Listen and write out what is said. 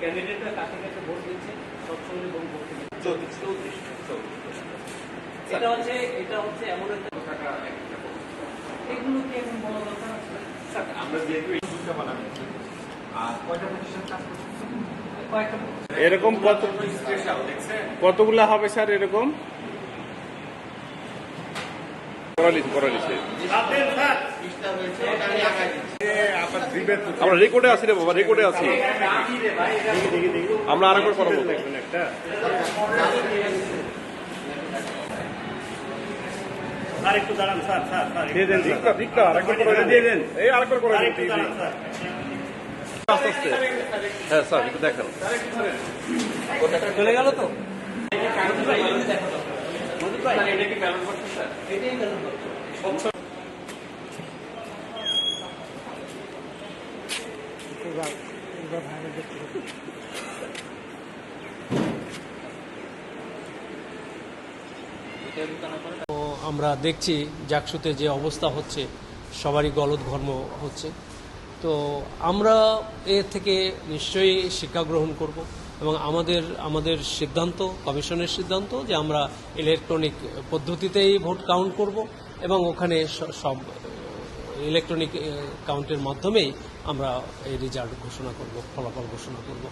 ক্যান্ডিডেটরা কাকে কাছে ভোট দিচ্ছে সবসময় ভোট দিচ্ছে চৌত্রিশ এটা হচ্ছে এটা হচ্ছে এমন একটা এগুলো এখন বলা দরকার আছে? আমরা যেহেতু এই আর কয়টা প্রতিষ্ঠান কাজ করছে? কয়েকটা এরকম কত কতগুলা হবে স্যার এরকম? করালিস আমরা রেকর্ডে আছি রে বাবা রেকর্ডে আছি। আমরা আরেকবার কথা একটা। একটু দাঁড়ান স্যার স্যার স্যার দিয়ে দেন স্যার। ভিক্ষা ভিক্ষা আরেকবার করে দিয়ে দেন। এই আরেকবার করে দেন, একটু দাঁড়ান দিন। স্যার আস্তে আস্তে হ্যাঁ স্যার একটু দেখেন চলে গেল তো এটা কি করছে স্যার এটাই আমরা দেখছি জাকসুতে যে অবস্থা হচ্ছে, সবারই গলদ ঘর্ম হচ্ছে। তো আমরা এর থেকে নিশ্চয়ই শিক্ষা গ্রহণ করব এবং আমাদের আমাদের সিদ্ধান্ত, কমিশনের সিদ্ধান্ত যে আমরা ইলেকট্রনিক পদ্ধতিতেই ভোট কাউন্ট করব এবং ওখানে সব ইলেকট্রনিক কাউন্টের মাধ্যমেই আমরা এই রেজাল্ট ঘোষণা করব, ফলাফল ঘোষণা করব।